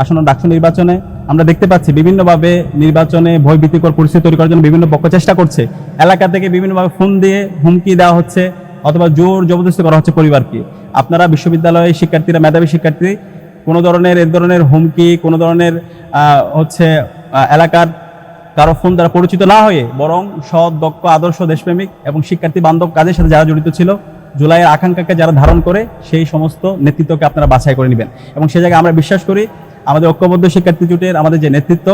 আসন্ন ডাকসু নির্বাচনে আমরা দেখতে পাচ্ছি বিভিন্নভাবে নির্বাচনে ভয়ভীতিকর পরিস্থিতি তৈরি করার জন্য বিভিন্ন পক্ষ চেষ্টা করছে। এলাকা থেকে বিভিন্নভাবে ফোন দিয়ে হুমকি দেওয়া হচ্ছে অথবা জোর জবরদস্তি করা হচ্ছে পরিবারকে। আপনারা বিশ্ববিদ্যালয়ের শিক্ষার্থীরা, মেধাবী শিক্ষার্থী, কোনো ধরনের, এ ধরনের হুমকি, কোনো ধরনের হচ্ছে এলাকার কারও ফোন দ্বারা পরিচিত না হয়ে বরং সৎ, দক্ষ, আদর্শ, দেশপ্রেমিক এবং শিক্ষার্থী বান্ধব কাজের সাথে যারা জড়িত ছিল, জুলাইয়ের আকাঙ্ক্ষাকে যারা ধারণ করে সেই সমস্ত নেতৃত্বকে আপনারা বাছাই করে নেবেন। এবং সে জায়গায় আমরা বিশ্বাস করি আমাদের ঐক্যবদ্ধ শিক্ষার্থী জোটের আমাদের যে নেতৃত্ব,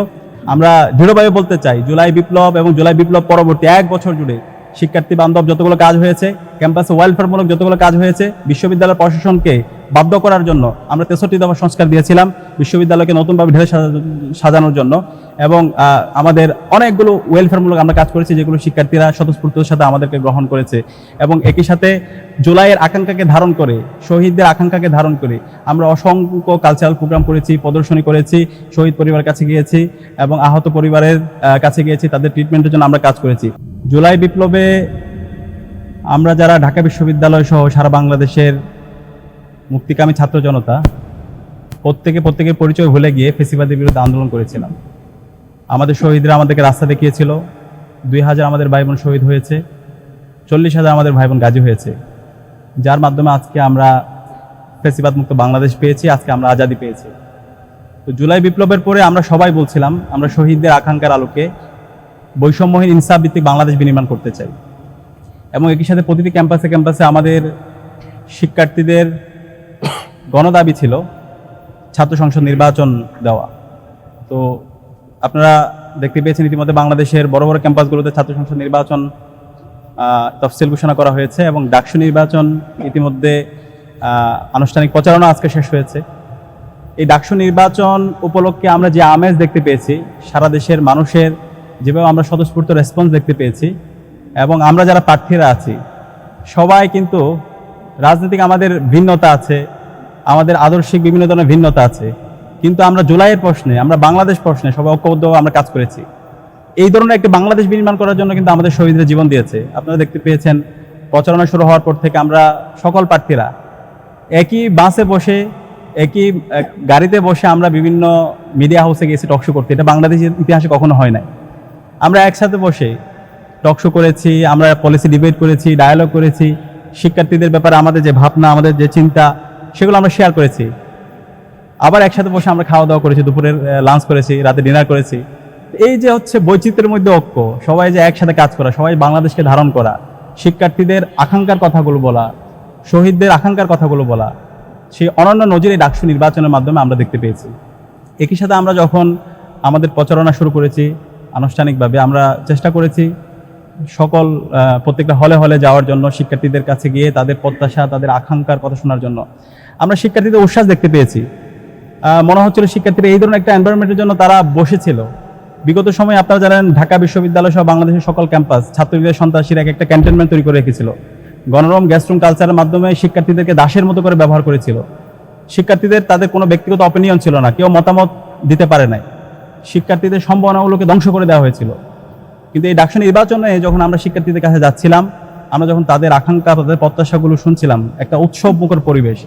আমরা দৃঢ়ভাবে বলতে চাই, জুলাই বিপ্লব এবং জুলাই বিপ্লব পরবর্তী এক বছর জুড়ে শিক্ষার্থী বান্ধব যতগুলো কাজ হয়েছে, ক্যাম্পাসে ওয়েলফেয়ারমূলক যতগুলো কাজ হয়েছে, বিশ্ববিদ্যালয় প্রশাসনকে বাধ্য করার জন্য আমরা তেষট্টি দফা সংস্কার দিয়েছিলাম, বিশ্ববিদ্যালয়কে নতুনভাবে ঢেলে সাজা- সাজানোর জন্য। এবং আমাদের অনেকগুলো ওয়েলফেয়ারমূলক আমরা কাজ করেছি, যেগুলো শিক্ষার্থীরা স্বতঃস্ফূর্তর সাথে আমাদেরকে গ্রহণ করেছে। এবং একই সাথে জুলাইয়ের আকাঙ্ক্ষাকে ধারণ করে, শহীদদের আকাঙ্ক্ষাকে ধারণ করে, আমরা অসংখ্য কালচারাল প্রোগ্রাম করেছি, প্রদর্শনী করেছি, শহীদ পরিবারের কাছে গিয়েছি এবং আহত পরিবারের কাছে গিয়েছি, তাদের ট্রিটমেন্টের জন্য আমরা কাজ করেছি। জুলাই বিপ্লবে আমরা যারা ঢাকা বিশ্ববিদ্যালয় সহ সারা বাংলাদেশের মুক্তিকামী ছাত্র জনতা প্রত্যেকে প্রত্যেকের পরিচয় ভুলে গিয়ে ফেসিবাদের বিরুদ্ধে আন্দোলন করেছিলাম। আমাদের শহীদরা আমাদেরকে রাস্তা দেখিয়েছিল। দুই হাজার আমাদের ভাই বোন শহীদ হয়েছে। চল্লিশ হাজার আমাদের ভাই বোন গাজী হয়েছে। যার মাধ্যমে আজকে আমরা ফেসিবাদ মুক্ত বাংলাদেশ পেয়েছি, আজকে আমরা আজাদি পেয়েছি। তো জুলাই বিপ্লবের পরে আমরা সবাই বলছিলাম, আমরা শহীদদের আকাঙ্ক্ষার আলোকে বৈষম্যহীন ইনসাফ ভিত্তিক বাংলাদেশ বিনির্মাণ করতে চাই। এবং একই সাথে প্রতিটি ক্যাম্পাসে ক্যাম্পাসে আমাদের শিক্ষার্থীদের গণদাবি ছিল, ছাত্র সংসদ নির্বাচন দেওয়া। তো আপনারা দেখতে পেয়েছেন ইতিমধ্যে বাংলাদেশের বড় বড় ক্যাম্পাসগুলোতে ছাত্র সংসদ নির্বাচন তফসিল ঘোষণা করা হয়েছে এবং ডাকসু নির্বাচন ইতিমধ্যে আনুষ্ঠানিক প্রচারণা আজকে শেষ হয়েছে। এই ডাকসু নির্বাচন উপলক্ষে আমরা যে আমেজ দেখতে পেয়েছি, সারা দেশের মানুষের যেভাবে আমরা স্বতঃস্ফূর্ত রেসপন্স দেখতে পেয়েছি এবং আমরা যারা প্রার্থীরা আছি, সবাই কিন্তু রাজনৈতিক আমাদের ভিন্নতা আছে আমাদের আদর্শিক বিভিন্ন ধরনের ভিন্নতা আছে। কিন্তু আমরা জুলাইয়ের প্রশ্নে, আমরা বাংলাদেশ প্রশ্নে সবাই ঐক্যবদ্ধ আমরা কাজ করেছি। এই ধরনের একটি বাংলাদেশ বিনির্মাণ করার জন্য কিন্তু আমাদের শহীদরা জীবন দিয়েছে। আপনারা দেখতে পেয়েছেন, প্রচারণা শুরু হওয়ার পর থেকে আমরা সকল প্রার্থীরা একই বাসে বসে, একই গাড়িতে বসে আমরা বিভিন্ন মিডিয়া হাউসে গেছি টকশো করতে এটা বাংলাদেশের ইতিহাসে কখনো হয় নাই। আমরা একসাথে বসে টকশো করেছি, আমরা পলিসি ডিবেট করেছি ডায়ালগ করেছি। শিক্ষার্থীদের ব্যাপারে আমাদের যে ভাবনা, আমাদের যে চিন্তা সেগুলো আমরা শেয়ার করেছি। আবার একসাথে বসে আমরা খাওয়া দাওয়া করেছি, দুপুরের লাঞ্চ করেছি, রাতে ডিনার করেছি। এই যে হচ্ছে বৈচিত্র্যের মধ্যে ঐক্য, সবাই যে একসাথে কাজ করা, সবাই বাংলাদেশকে ধারণ করা, শিক্ষার্থীদের আকাঙ্ক্ষার কথাগুলো বলা, শহীদদের আকাঙ্ক্ষার কথাগুলো বলা, সেই অনন্য নজির ডাকসু নির্বাচনের মাধ্যমে আমরা দেখতে পেয়েছি। একই সাথে আমরা যখন আমাদের প্রচারণা শুরু করেছি, আনুষ্ঠানিকভাবে আমরা চেষ্টা করেছি সকল প্রত্যেকটা হলে হলে যাওয়ার জন্য শিক্ষার্থীদের কাছে গিয়ে তাদের প্রত্যাশা, তাদের আকাঙ্ক্ষার কথা শোনার জন্য। আমরা শিক্ষার্থীদের উচ্ছ্বাস দেখতে পেয়েছি। মনে হচ্ছিল শিক্ষার্থীরা এই ধরনের একটা এনভায়রনমেন্টের জন্য তারা বসেছিল। বিগত সময়ে আপনারা জানেন, ঢাকা বিশ্ববিদ্যালয় সহ বাংলাদেশের সকল ক্যাম্পাস ছাত্রীদের, সন্ত্রাসীরা এক একটা ক্যান্টনমেন্ট তৈরি করে রেখেছিল। গণরম গ্যাস্ট্রুম কালচারের মাধ্যমে শিক্ষার্থীদেরকে দাসের মতো করে ব্যবহার করেছিল। শিক্ষার্থীদের তাদের কোনো ব্যক্তিগত অপিনিয়ন ছিল না, কেউ মতামত দিতে পারে নাই। শিক্ষার্থীদের সম্ভাবনাগুলোকে ধ্বংস করে দেওয়া হয়েছিল। কিন্তু এই ডাকসু নির্বাচনে যখন আমরা শিক্ষার্থীদের কাছে যাচ্ছিলাম, আমরা যখন তাদের আকাঙ্ক্ষা, তাদের প্রত্যাশাগুলো শুনছিলাম, একটা উৎসব মুখর পরিবেশ।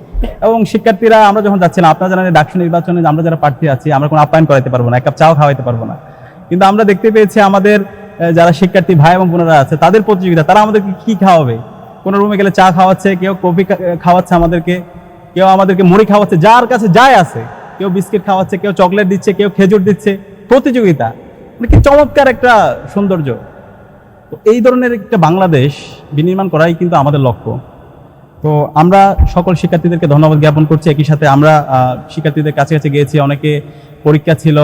এবং শিক্ষার্থীরা আমরা যখন যাচ্ছিলাম, আপনারা জানেন ডাকসু নির্বাচনে আমরা যারা প্রার্থী আছি, আমরা কোনো আপ্যায়ন করাতে পারব না, এক কাপ চাও খাওয়াইতে পারব না। কিন্তু আমরা দেখতে পেয়েছি আমাদের যারা শিক্ষার্থী ভাই এবং বোনেরা আছে, তাদের প্রতিযোগিতা, তারা আমাদেরকে কি খাওয়াবে? কোনো রুমে গেলে চা খাওয়াচ্ছে, কেউ কফি খাওয়াচ্ছে আমাদেরকে, কেউ আমাদেরকে মুড়ি খাওয়াচ্ছে, যার কাছে যাই আছে, কেউ বিস্কিট খাওয়াচ্ছে, কেউ চকলেট দিচ্ছে, কেউ খেজুর দিচ্ছে, প্রতিযোগিতা। মানে কি চমৎকার একটা সৌন্দর্য। তো এই ধরনের একটা বাংলাদেশ বিনির্মাণ করাই কিন্তু আমাদের লক্ষ্য। তো আমরা সকল শিক্ষার্থীদেরকে ধন্যবাদ জ্ঞাপন করছি। একই সাথে আমরা শিক্ষার্থীদের কাছে কাছে গিয়েছি। অনেকে পরীক্ষা ছিল,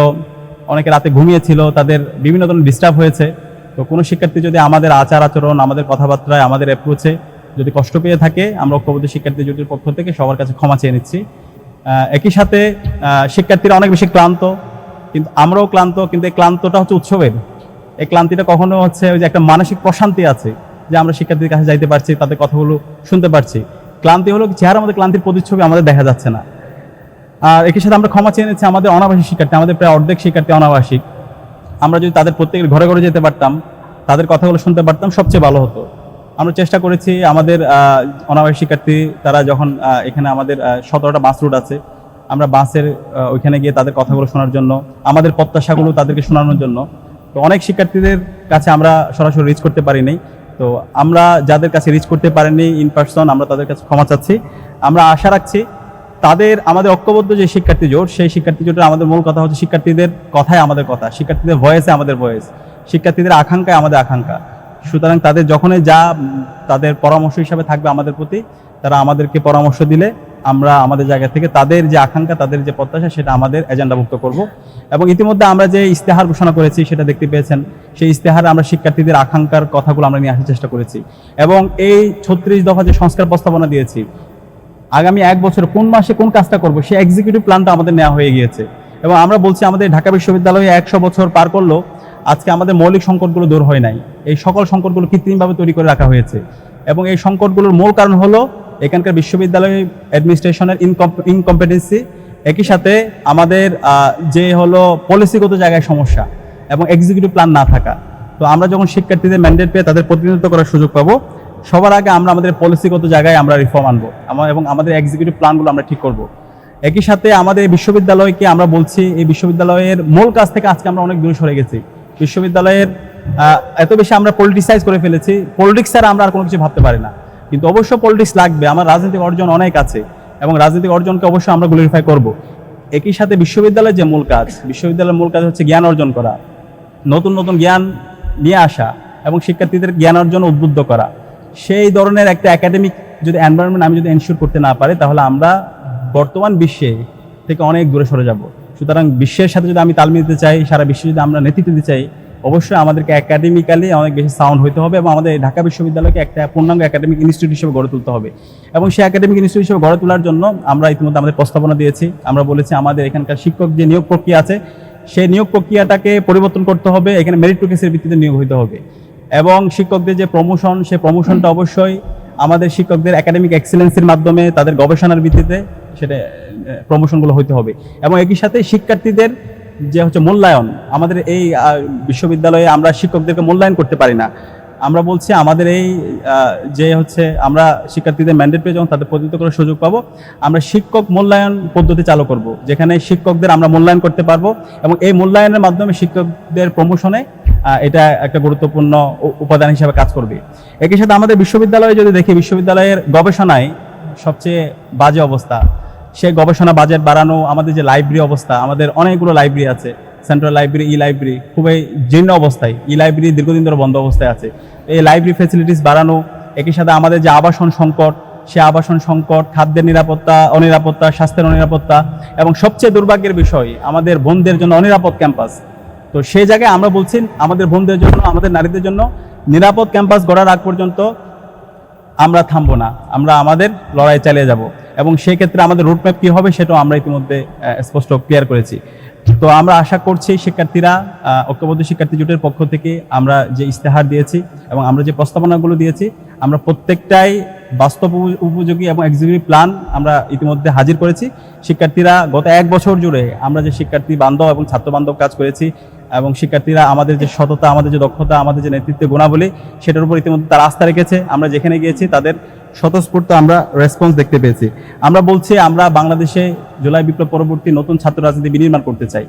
অনেকে রাতে ঘুমিয়েছিল, তাদের বিভিন্ন ধরনের ডিস্টার্ব হয়েছে। তো কোনো শিক্ষার্থী যদি আমাদের আচার আচরণ, আমাদের কথাবার্তায়, আমাদের অ্যাপ্রোচে যদি কষ্ট পেয়ে থাকে, আমরা ঐক্যবদ্ধ শিক্ষার্থী জোটের পক্ষ থেকে সবার কাছে ক্ষমা চেয়ে নিচ্ছি। একই সাথে শিক্ষার্থীরা অনেক বেশি ক্লান্ত। কিন্তু আমরাও ক্লান্ত কিন্তু এই ক্লান্তটা হচ্ছে উৎসবের। এই ক্লান্তিটা কখনো হচ্ছে ওই যে একটা মানসিক প্রশান্তি আছে যে আমরা শিক্ষার্থীদের কাছে যাইতে পারছি তাদের কথাগুলো শুনতে পারছি। ক্লান্তি হলো চেহারা আমাদের ক্লান্তির প্রতিচ্ছবি আমাদের দেখা যাচ্ছে না। আর একই সাথে আমরা ক্ষমা চেয়ে নিচ্ছি আমাদের অনাবাসিক শিক্ষার্থী আমাদের প্রায় অর্ধেক শিক্ষার্থী অনাবাসিক। আমরা যদি তাদের প্রত্যেকের ঘরে ঘরে যেতে পারতাম তাদের কথাগুলো শুনতে পারতাম সবচেয়ে ভালো হতো। আমরা চেষ্টা করেছি আমাদের আহ, অনাবাসিক শিক্ষার্থী তারা যখন এখানে আমাদের সতেরোটা বাস রুট আছে আমরা বাসের ওইখানে গিয়ে তাদের কথাগুলো শোনার জন্য, আমাদের প্রত্যাশাগুলো তাদেরকে শোনানোর জন্য। তো অনেক শিক্ষার্থীদের কাছে আমরা সরাসরি রিচ করতে পারিনি। তো আমরা যাদের কাছে রিচ করতে পারিনি ইন পার্সন আমরা তাদের কাছে ক্ষমা চাচ্ছি। আমরা আশা রাখছি তাদের, আমাদের ঐক্যবদ্ধ যে শিক্ষার্থী জোট, সেই শিক্ষার্থী জোটের আমাদের মূল কথা হচ্ছে শিক্ষার্থীদের কথাই আমাদের কথা, শিক্ষার্থীদের ভয়েসে আমাদের ভয়েস, শিক্ষার্থীদের আকাঙ্ক্ষায় আমাদের আকাঙ্ক্ষা। সুতরাং তাদের যখনই যা, তাদের পরামর্শ হিসাবে থাকবে আমাদের প্রতি, তারা আমাদেরকে পরামর্শ দিলে আমরা আমাদের জায়গা থেকে তাদের যে আকাঙ্ক্ষা, তাদের যে প্রত্যাশা, সেটা আমাদের এজেন্ডাভুক্ত করব। এবং ইতিমধ্যে আমরা যে ইস্তেহার ঘোষণা করেছি, সেটা দেখতে পেয়েছেন। সেই ইস্তেহারে আমরা শিক্ষার্থীদের আকাঙ্ক্ষার কথাগুলো আমরা নিয়ে আসার চেষ্টা করেছি। এবং এই ছত্রিশ দফা যে সংস্কার প্রস্তাবনা দিয়েছি, আগামী এক বছর কোন মাসে কোন কাজটা করব, সেই এক্সিকিউটিভ প্ল্যানটা আমাদের নেওয়া হয়ে গিয়েছে। এবং আমরা বলছি, আমাদের ঢাকা বিশ্ববিদ্যালয়ে একশো বছর পার করল, আজকে আমাদের মৌলিক সংকটগুলো দূর হয় নাই। এই সকল সংকটগুলো কৃত্রিমভাবে তৈরি করে রাখা হয়েছে। এবং এই সংকটগুলোর মূল কারণ হলো এখানকার বিশ্ববিদ্যালয় অ্যাডমিনিস্ট্রেশনের ইনকম্পিটেন্সি একই সাথে আমাদের যে হলো পলিসিগত জায়গায় সমস্যা এবং এক্সিকিউটিভ প্ল্যান না থাকা। তো আমরা যখন শিক্ষার্থীদের ম্যান্ডেট পেয়ে তাদের প্রতিনিধিত্ব করার সুযোগ পাবো, সবার আগে আমরা আমাদের পলিসিগত জায়গায় আমরা রিফর্ম আনব এবং আমাদের এক্সিকিউটিভ প্ল্যানগুলো আমরা ঠিক করব। একই সাথে আমাদের বিশ্ববিদ্যালয়কে আমরা বলছি, এই বিশ্ববিদ্যালয়ের মূল কাজ থেকে আজকে আমরা অনেক দূরে সরে গেছি। বিশ্ববিদ্যালয়ের এত বেশি আমরা পলিটিসাইজ করে ফেলেছি পলিটিক্স ছাড়া আমরা আর কোনো কিছু ভাবতে পারি না। কিন্তু অবশ্য পলিটিক্স লাগবে, আমার রাজনৈতিক অর্জন অনেক আছে এবং রাজনৈতিক অর্জনকে অবশ্যই আমরা গ্লোরিফাই করব। একই সাথে বিশ্ববিদ্যালয়ের যে মূল কাজ, বিশ্ববিদ্যালয়ের মূল কাজ হচ্ছে জ্ঞান অর্জন করা, নতুন নতুন জ্ঞান নিয়ে আসা এবং শিক্ষার্থীদের জ্ঞান অর্জন উদ্বুদ্ধ করা। সেই ধরনের একটা একাডেমিক যদি এনভায়রনমেন্ট আমি যদি এনশিওর করতে না পারি, তাহলে আমরা বর্তমান বিশ্বে থেকে অনেক দূরে সরে যাব। সুতরাং বিশ্বের সাথে যদি আমি তাল মিলতে চাই, সারা বিশ্বে যদি আমরা নেতৃত্ব দিতে চাই অবশ্যই আমাদেরকে একাডেমিক্যালি অনেক বেশি সাউন্ড হতে হবে এবং আমাদের ঢাকা বিশ্ববিদ্যালয়কে একটা পূর্ণাঙ্গ একাডেমিক ইনস্টিটিউট হিসেবে গড়ে তুলতে হবে। এবং সেই একাডেমিক ইনস্টিটিউট হিসেবে গড়ে তোলার জন্য আমরা ইতিমধ্যে আমাদের প্রস্তাবনা দিয়েছি। আমরা বলেছি আমাদের এখানকার শিক্ষক যে নিয়োগ প্রক্রিয়া আছে, সেই নিয়োগ প্রক্রিয়াটাকে পরিবর্তন করতে হবে, এখানে মেরিট মেরিটোকেসের ভিত্তিতে নিয়োগ হতে হবে। এবং শিক্ষকদের যে প্রমোশন সে প্রমোশনটা অবশ্যই আমাদের শিক্ষকদের একাডেমিক এক্সেলেন্সের মাধ্যমে তাদের গবেষণার ভিত্তিতে সেটা প্রমোশনগুলো হতে হবে। এবং একই সাথে শিক্ষার্থীদের যে হচ্ছে মূল্যায়ন। আমাদের এই বিশ্ববিদ্যালয়ে আমরা শিক্ষকদেরকে মূল্যায়ন করতে পারি না। আমরা বলছি আমাদের এই যে হচ্ছে আমরা শিক্ষার্থীদের ম্যান্ডেট পেয়ে যখন তাদের প্রতিনিধিত্ব করার সুযোগ পাবো, আমরা শিক্ষক মূল্যায়ন পদ্ধতি চালু করব, যেখানে শিক্ষকদের আমরা মূল্যায়ন করতে পারব এবং এই মূল্যায়নের মাধ্যমে শিক্ষকদের প্রমোশনে এটা একটা গুরুত্বপূর্ণ উপাদান হিসেবে কাজ করবে। একই সাথে আমাদের বিশ্ববিদ্যালয়ে যদি দেখি, বিশ্ববিদ্যালয়ের গবেষণায় সবচেয়ে বাজে অবস্থা সে গবেষণা বাজেট বাড়ানো, আমাদের যে লাইব্রেরি অবস্থা, আমাদের অনেকগুলো লাইব্রেরি আছে। সেন্ট্রাল লাইব্রেরি ই লাইব্রেরি খুবই জীর্ণ অবস্থায়। ই লাইব্রেরি দীর্ঘদিন ধরে বন্ধ অবস্থায় আছে। এই লাইব্রেরি ফেসিলিটিস বাড়ানো, একই সাথে আমাদের যে আবাসন সংকট, সে আবাসন সংকট, খাদ্যের নিরাপত্তা, অনিরাপত্তা, স্বাস্থ্যের অনিরাপত্তা এবং সবচেয়ে দুর্ভাগ্যের বিষয়, আমাদের বোনদের জন্য অনিরাপদ ক্যাম্পাস। তো সেই জায়গায় আমরা বলছি, আমাদের বোনদের জন্য, আমাদের নারীদের জন্য নিরাপদ ক্যাম্পাস গড়ার আগ পর্যন্ত আমরা থামবো না, আমরা আমাদের লড়াই চালিয়ে যাব। এবং সেই ক্ষেত্রে আমাদের রুটম্যাপ কী হবে সেটাও আমরা ইতিমধ্যে স্পষ্ট ক্লিয়ার করেছি। তো আমরা আশা করছি শিক্ষার্থীরা ঐক্যবদ্ধ শিক্ষার্থী জোটের পক্ষ থেকে আমরা যে ইস্তেহার দিয়েছি এবং আমরা যে প্রস্তাবনাগুলো দিয়েছি, আমরা প্রত্যেকটাই বাস্তব উপযোগী এবং এক্সিকিউটিভ প্ল্যান আমরা ইতিমধ্যে হাজির করেছি। শিক্ষার্থীরা গত এক বছর জুড়ে আমরা যে শিক্ষার্থী বান্ধব এবং ছাত্র বান্ধব কাজ করেছি এবং শিক্ষার্থীরা আমাদের যে সততা, আমাদের যে দক্ষতা, আমাদের যে নেতৃত্বের গুণাবলী, সেটার উপর ইতিমধ্যে তারা আস্থা রেখেছে। আমরা যেখানে গিয়েছি, তাদের স্বতঃস্ফূর্ত আমরা রেসপন্স দেখতে পেয়েছি। আমরা বলছি, আমরা বাংলাদেশে জুলাই বিপ্লব পরবর্তী নতুন ছাত্র রাজনীতি বিনির্মাণ করতে চাই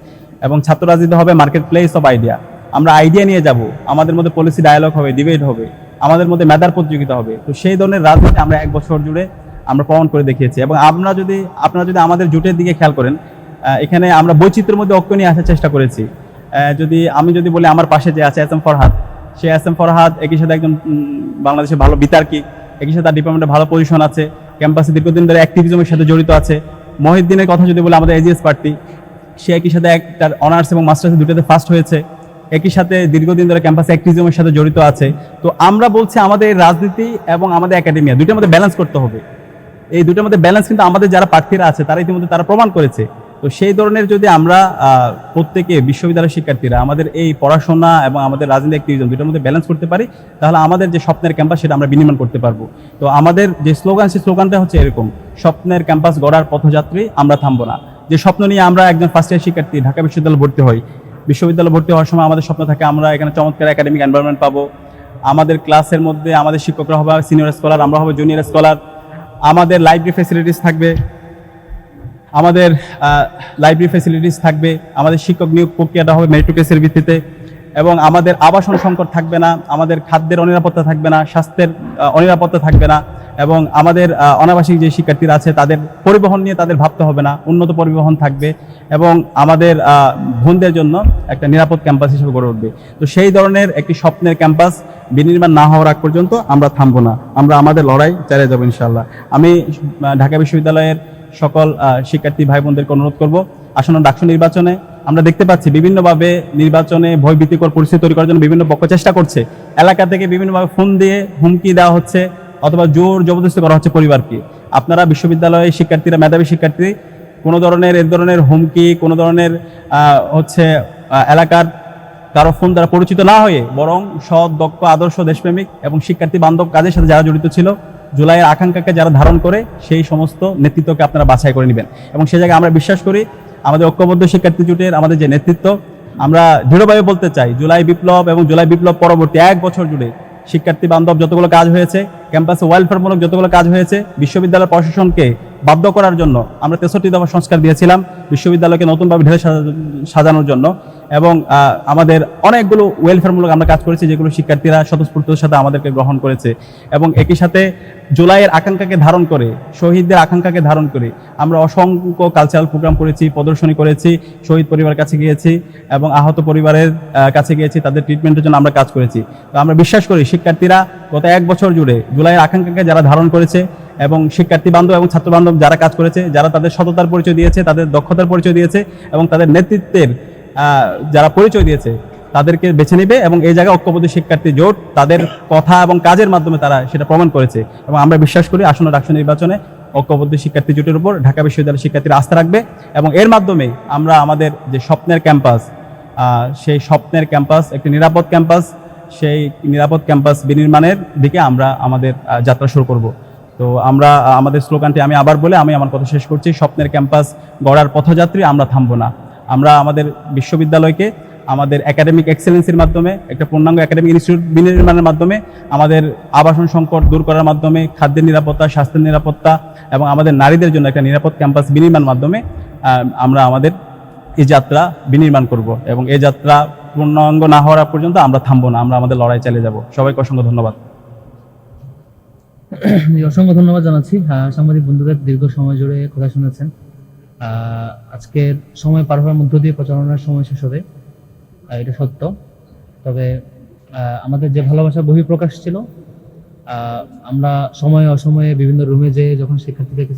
এবং ছাত্র রাজনীতি হবে মার্কেট প্লেস অফ আইডিয়া আমরা আইডিয়া নিয়ে যাব। আমাদের মধ্যে পলিসি ডায়ালগ হবে ডিবেট হবে। আমাদের মধ্যে মেধার প্রতিযোগিতা হবে। তো সেই ধরনের রাজনীতি আমরা এক বছর জুড়ে আমরা প্রমাণ করে দেখিয়েছি এবং আমরা যদি, আপনারা যদি আমাদের জোটের দিকে খেয়াল করেন এখানে আমরা বৈচিত্র্যের মধ্যে ঐক্য নিয়ে আসার চেষ্টা করেছি। যদি আমি যদি বলি আমার পাশে যে আছে এস এম ফরহাদ সে এস এম ফরহাদ একই সাথে একজন উম, বাংলাদেশের ভালো বিতার্কিক একই সাথে তার ডিপার্টমেন্টে ভালো পজিশন আছে ক্যাম্পাসে দীর্ঘদিন ধরে অ্যাক্টিভিজমের সাথে জড়িত আছে। মহিউদ্দিনের কথা যদি বলি আমাদের এজিএস প্রার্থী সে একই সাথে এক তার অনার্স এবং মাস্টার্স দুটোতে ফার্স্ট হয়েছে একই সাথে দীর্ঘদিন ধরে ক্যাম্পাসে অ্যাক্টিভিজমের সাথে জড়িত আছে। তো আমরা বলছি আমাদের রাজনীতি এবং আমাদের একাডেমিয়া দুটোর মধ্যে ব্যালেন্স করতে হবে। এই দুটোর মধ্যে ব্যালেন্স কিন্তু আমাদের যারা প্রার্থীরা আছে তারা ইতিমধ্যে তারা প্রমাণ করেছে। তো সেই ধরনের যদি আমরা প্রত্যেকে বিশ্ববিদ্যালয়ের শিক্ষার্থীরা আমাদের এই পড়াশোনা এবং আমাদের রাজনীতি অ্যাক্টিভিজম দুটোর মধ্যে ব্যালেন্স করতে পারি, তাহলে আমাদের যে স্বপ্নের ক্যাম্পাস সেটা আমরা বিনির্মাণ করতে পারব। তো আমাদের যে স্লোগান সেই স্লোগানটা হচ্ছে এরকম, স্বপ্নের ক্যাম্পাস গড়ার পথযাত্রী, আমরা থামবো না। যে স্বপ্ন নিয়ে আমরা একজন ফার্স্ট ইয়ার শিক্ষার্থী ঢাকা বিশ্ববিদ্যালয়ে ভর্তি হই, বিশ্ববিদ্যালয়ে ভর্তি হওয়ার সময় আমাদের স্বপ্ন থাকে আমরা এখানে চমৎকার একাডেমিক এনভায়রনমেন্ট পাবো, আমাদের ক্লাসের মধ্যে আমাদের শিক্ষকরা হবে সিনিয়র স্কলার আমরা হবে জুনিয়র স্কলার আমাদের লাইব্রেরি ফেসিলিটিস থাকবে আমাদের লাইব্রেরি ফেসিলিটিস থাকবে, আমাদের শিক্ষক নিয়োগ প্রক্রিয়াটা হবে মেরিটোকেসের ভিত্তিতে এবং আমাদের আবাসন সংকট থাকবে না, আমাদের খাদ্যের অনিরাপত্তা থাকবে না, স্বাস্থ্যের অনিরাপত্তা থাকবে না এবং আমাদের অনাবাসিক যে শিক্ষার্থীরা আছে তাদের পরিবহন নিয়ে তাদের ভাবতে হবে না, উন্নত পরিবহন থাকবে এবং আমাদের বোনদের জন্য একটা নিরাপদ ক্যাম্পাস হিসেবে গড়ে উঠবে। তো সেই ধরনের একটি স্বপ্নের ক্যাম্পাস বিনির্মাণ না হওয়ার আগ পর্যন্ত আমরা থামবো না, আমরা আমাদের লড়াই চালিয়ে যাব ইনশাল্লাহ আমি ঢাকা বিশ্ববিদ্যালয়ের সকল শিক্ষার্থী ভাই বোনদেরকে অনুরোধ করব, আসন্ন ডাকসু নির্বাচনে আমরা দেখতে পাচ্ছি বিভিন্নভাবে নির্বাচনে ভয়ভীতিকর পরিস্থিতি তৈরি করার জন্য বিভিন্ন পক্ষ চেষ্টা করছে। এলাকা থেকে বিভিন্নভাবে ফোন দিয়ে হুমকি দেওয়া হচ্ছে অথবা জোর জবরদস্তি করা হচ্ছে পরিবারকে। আপনারা বিশ্ববিদ্যালয়ের শিক্ষার্থীরা, মেধাবী শিক্ষার্থী, কোনো ধরনের, এ ধরনের হুমকি, কোনো ধরনের হচ্ছে এলাকার কারও ফোন দ্বারা পরিচিত না হয়ে বরং সৎ, দক্ষ, আদর্শ, দেশপ্রেমিক এবং শিক্ষার্থী বান্ধব কাজের সাথে যারা জড়িত ছিল জুলাইয়ের আকাঙ্ক্ষাকে যারা ধারণ করে সেই সমস্ত নেতৃত্বকে আপনারা বাছাই করে নেবেন। এবং সে জায়গায় আমরা বিশ্বাস করি, আমাদের ঐক্যবদ্ধ শিক্ষার্থী জোটের আমাদের যে নেতৃত্ব, আমরা দৃঢ়ভাবে বলতে চাই, জুলাই বিপ্লব এবং জুলাই বিপ্লব পরবর্তী এক বছর জুড়ে শিক্ষার্থী বান্ধব যতগুলো কাজ হয়েছে ক্যাম্পাসে ওয়েলফেয়ারমূলক যতগুলো কাজ হয়েছে বিশ্ববিদ্যালয় প্রশাসনকে বাধ্য করার জন্য আমরা তেষট্টি দফা সংস্কার দিয়েছিলাম বিশ্ববিদ্যালয়কে নতুনভাবে ঢেলে সাজা- সাজানোর জন্য। এবং আমাদের অনেকগুলো ওয়েলফেয়ারমূলক আমরা কাজ করেছি, যেগুলো শিক্ষার্থীরা স্বতঃস্ফূর্তর সাথে আমাদেরকে গ্রহণ করেছে। এবং একই সাথে জুলাইয়ের আকাঙ্ক্ষাকে ধারণ করে, শহীদদের আকাঙ্ক্ষাকে ধারণ করে আমরা অসংখ্য কালচারাল প্রোগ্রাম করেছি, প্রদর্শনী করেছি, শহীদ পরিবারের কাছে গিয়েছি এবং আহত পরিবারের কাছে গিয়েছি, তাদের ট্রিটমেন্টের জন্য আমরা কাজ করেছি। তো আমরা বিশ্বাস করি, শিক্ষার্থীরা গত এক বছর জুড়ে জুলাইয়ের আকাঙ্ক্ষাকে যারা ধারণ করেছে এবং শিক্ষার্থী বান্ধব এবং ছাত্র বান্ধব যারা কাজ করেছে, যারা তাদের সততার পরিচয় দিয়েছে, তাদের দক্ষতার পরিচয় দিয়েছে এবং তাদের নেতৃত্বের যারা পরিচয় দিয়েছে, তাদেরকে বেছে নেবে এবং এই জায়গায় ঐক্যবদ্ধ শিক্ষার্থী জোট তাদের কথা এবং কাজের মাধ্যমে তারা সেটা প্রমাণ করেছে। এবং আমরা বিশ্বাস করি আসন্ন ডাকসু নির্বাচনে ঐক্যবদ্ধ শিক্ষার্থী জোটের উপর ঢাকা বিশ্ববিদ্যালয়ের শিক্ষার্থীরা আস্থা রাখবে এবং এর মাধ্যমে আমরা আমাদের যে স্বপ্নের ক্যাম্পাস সেই স্বপ্নের ক্যাম্পাস, একটি নিরাপদ ক্যাম্পাস সেই নিরাপদ ক্যাম্পাস বিনির্মাণের দিকে আমরা আমাদের যাত্রা শুরু করব। তো আমরা আমাদের স্লোগানটি আমি আবার বলে আমি আমার কথা শেষ করছি, স্বপ্নের ক্যাম্পাস গড়ার পথযাত্রী আমরা থামবো না। আমরা আমাদের বিশ্ববিদ্যালয়কে, আমাদের একাডেমিক এক্সেলেন্সির মাধ্যমে, একটা পূর্ণাঙ্গ একাডেমিক ইনস্টিটিউট বিনির্মাণের মাধ্যমে, আমাদের আবাসন সংকট দূর করার মাধ্যমে, খাদ্যের নিরাপত্তা, স্বাস্থ্যের নিরাপত্তা এবং আমাদের নারীদের জন্য একটা নিরাপদ ক্যাম্পাস বিনির্মাণ মাধ্যমে আমরা আমাদের এই যাত্রা বিনির্মাণ করব এবং এই যাত্রা পূর্ণাঙ্গ না হওয়ার পর্যন্ত আমরা থামবো না, আমরা আমাদের লড়াই চালিয়ে যাব। সবাইকে অসংখ্য ধন্যবাদ। অসংখ্য ধন্যবাদ জানাচ্ছি। সাংবাদিক বন্ধুদের দীর্ঘ সময় জুড়ে কথা শুনেছেন। আজকের সময় পার হওয়ার মধ্য দিয়ে প্রচারণার সময় শেষ হবে। এটা সত্য। তবে আমাদের যে ভালোবাসা বহিঃপ্রকাশ ছিল আমরা সময়ে অসময়ে বিভিন্ন রুমে যেয়ে যখন শিক্ষার্থীদেরকে